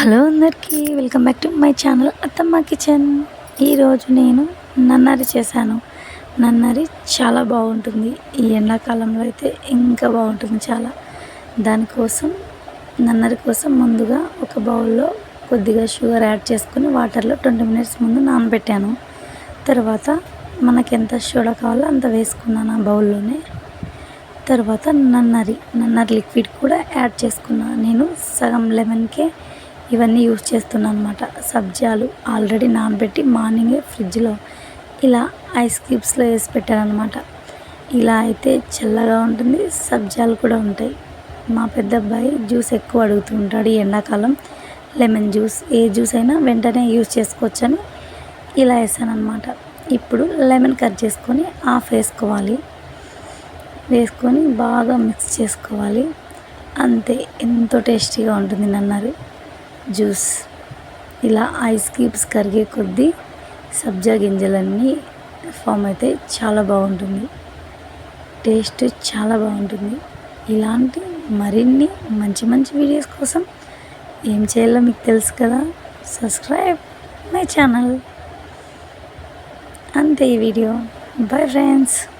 Hello అందరికీ welcome back to my channel Attamma kitchen. ఈరోజు నేను నన్నరి చేశాను. నన్నరి చాలా బాగుంటుంది. ఈ ఎండాకాలంలో అయితే ఇంకా బాగుంటుంది చాలా. దానికోసం నన్నరి కోసం ముందుగా ఒక బౌల్లో కొద్దిగా షుగర్ యాడ్ చేసుకుని వాటర్లో ట్వంటీ మినిట్స్ ముందు నానబెట్టాను. తర్వాత మనకి ఎంత షుగర్ కావాలో అంత వేసుకున్నాను ఆ బౌల్లోనే. తర్వాత నన్నరి నన్నరి లిక్విడ్ కూడా యాడ్ చేసుకున్నాను నేను సగం లెమన్కే ఇవన్నీ యూస్ చేస్తున్నాను అనమాట సబ్జాలు ఆల్రెడీ నానబెట్టి మార్నింగే ఫ్రిడ్జ్లో ఇలా ఐస్ క్యూబ్స్లో వేసి పెట్టాను అనమాట ఇలా అయితే చల్లగా ఉంటుంది సబ్జాలు కూడా ఉంటాయి. మా పెద్ద అబ్బాయి జ్యూస్ ఎక్కువ అడుగుతూ ఉంటాడు ఈ ఎండాకాలం. లెమన్ జ్యూస్ ఏ జ్యూస్ అయినా వెంటనే యూస్ చేసుకోవచ్చని ఇలా వేసాను అనమాట ఇప్పుడు లెమన్ కట్ చేసుకొని ఆఫ్ వేసుకోవాలి. వేసుకొని బాగా మిక్స్ చేసుకోవాలి. అంతే ఎంతో టేస్టీగా ఉంటుంది నన్నారు జ్యూస్. ఇలా ఐస్ క్యూబ్స్ కరిగే కొద్దీ సబ్జా గింజలన్నీ ఫామ్ అయితే చాలా బాగుంటుంది. టేస్ట్ చాలా బాగుంటుంది. ఇలాంటి మరిన్ని మంచి మంచి వీడియోస్ కోసం ఏం చేయాలో మీకు తెలుసు కదా? Subscribe my channel. అంతే ఈ వీడియో. Bye friends.